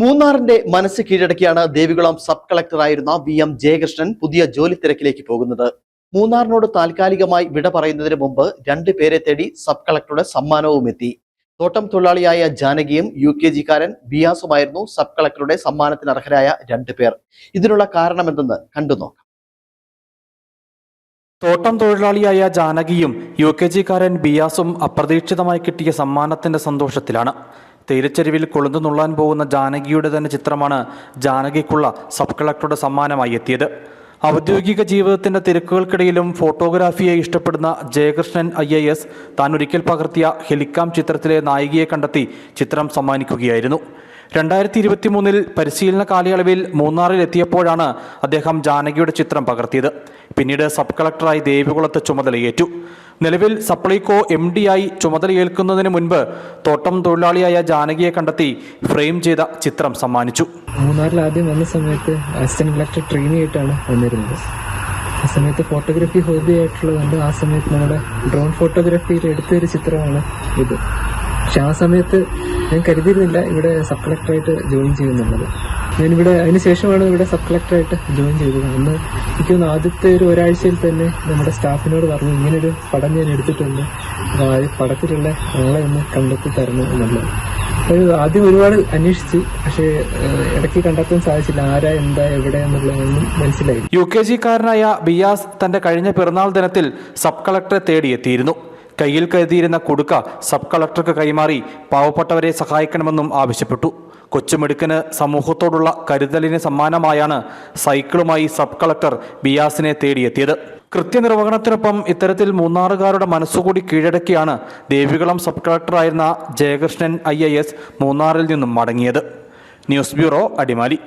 മൂന്നാറിന്റെ മനസ്സ് കീഴടക്കിയാണ് ദേവികുളം സബ് കളക്ടറായിരുന്ന വി എം ജയകൃഷ്ണൻ പുതിയ ജോലി തിരക്കിലേക്ക് പോകുന്നത്. മൂന്നാറിനോട് താൽക്കാലികമായി വിട പറയുന്നതിന് മുമ്പ് രണ്ടു പേരെ തേടി സബ് കളക്ടറുടെ സമ്മാനവും എത്തി. തോട്ടം തൊഴിലാളിയായ ജാനകിയും യു കെ ജിക്കാരൻ ബിയാസുമായിരുന്നു സബ് കളക്ടറുടെ സമ്മാനത്തിന് അർഹരായ രണ്ടു പേർ. ഇതിനുള്ള കാരണമെന്തെന്ന് കണ്ടു നോക്കാം. തോട്ടം തൊഴിലാളിയായ ജാനകിയും യു കെ ജിക്കാരൻ ബിയാസും അപ്രതീക്ഷിതമായി കിട്ടിയ സമ്മാനത്തിന്റെ സന്തോഷത്തിലാണ്. തേയിലച്ചെരുവിൽ കൊളുന്തു നുള്ളാൻ പോകുന്ന ജാനകിയുടെ തന്നെ ചിത്രമാണ് ജാനകിക്കുള്ള സബ് കളക്ടറുടെ സമ്മാനമായി എത്തിയത്. ഔദ്യോഗിക ജീവിതത്തിന്റെ തിരക്കുകൾക്കിടയിലും ഫോട്ടോഗ്രാഫിയെ ഇഷ്ടപ്പെടുന്ന ജയകൃഷ്ണൻ ഐ എ എസ് താൻ ഒരിക്കൽ പകർത്തിയ ഹെലിക്കാം ചിത്രത്തിലെ നായികയെ കണ്ടെത്തി ചിത്രം സമ്മാനിക്കുകയായിരുന്നു. രണ്ടായിരത്തി ഇരുപത്തി മൂന്നിൽ പരിശീലന കാലയളവിൽ മൂന്നാറിൽ എത്തിയപ്പോഴാണ് അദ്ദേഹം ജാനകിയുടെ ചിത്രം പകർത്തിയത്. പിന്നീട് സബ് കളക്ടറായി ദേവികുളത്ത് ചുമതലയേറ്റു. നിലവിൽ സപ്ലൈകോ എം ആയി ചുമതലയേൽക്കുന്നതിന് മുൻപ് തോട്ടം തൊഴിലാളിയായ ജാനകിയെ കണ്ടെത്തി ഫ്രെയിം ചെയ്ത ചിത്രം സമ്മാനിച്ചു. മൂന്നാറിൽ ആദ്യം വന്ന സമയത്ത് അസിസ്റ്റന്റ് കളക്ടർ ട്രെയിനി ആയിട്ടാണ് വന്നിരുന്നത്. ആ സമയത്ത് ഫോട്ടോഗ്രാഫി ഹോബി ആയിട്ടുള്ളതുകൊണ്ട് ആ സമയത്ത് നമ്മുടെ ഡ്രോൺ ഫോട്ടോഗ്രാഫിയിൽ എടുത്ത ഒരു ചിത്രമാണ് ഇത്. പക്ഷെ ആ സമയത്ത് ഞാൻ കരുതിയിരുന്നില്ല ഇവിടെ സബ് കളക്ടറായിട്ട് ജോയിൻ ചെയ്യുന്നുള്ളത്. ഞാനിവിടെ അതിന് ശേഷമാണ് ഇവിടെ സബ് കളക്ടറായിട്ട് ജോയിൻ ചെയ്തത്. അന്ന് എനിക്ക് തോന്നുന്നു ആദ്യത്തെ ഒരു ഒരാഴ്ചയിൽ തന്നെ നമ്മുടെ സ്റ്റാഫിനോട് പറഞ്ഞു ഇങ്ങനൊരു പടം ഞാൻ എടുത്തിട്ടുണ്ട്. അപ്പോൾ ആ പടത്തിലുള്ള ആളെ ഒന്ന് കണ്ടെത്തി തരണം എന്നുള്ളത്. ആദ്യം ഒരുപാട് അന്വേഷിച്ചു പക്ഷേ ഇടയ്ക്ക് കണ്ടെത്താൻ സാധിച്ചില്ല. ആരാ എന്താ എവിടെ എന്നുള്ളതൊന്നും മനസ്സിലായി യു കെ ജിക്കാരനായ ബിയാസ് തന്റെ കഴിഞ്ഞ പിറന്നാൾ ദിനത്തിൽ സബ് കളക്ടറെ തേടിയെത്തിയിരുന്നു. കയ്യിൽ കരുതിയിരുന്ന കുടുക്ക സബ് കളക്ടർക്ക് കൈമാറി പാവപ്പെട്ടവരെ സഹായിക്കണമെന്നും ആവശ്യപ്പെട്ടു. കൊച്ചുമിടുക്കന് സമൂഹത്തോടുള്ള കരുതലിന് സമ്മാനമായാണ് സൈക്കിളുമായി സബ് കളക്ടർ ബിയാസിനെ തേടിയെത്തിയത്. കൃത്യനിർവഹണത്തിനൊപ്പം ഇത്തരത്തിൽ മൂന്നാറുകാരുടെ മനസ്സുകൂടി കീഴടക്കിയാണ് ദേവികുളം സബ് കളക്ടറായിരുന്ന ജയകൃഷ്ണൻ ഐ മൂന്നാറിൽ നിന്നും മടങ്ങിയത്. News bureau Adimali.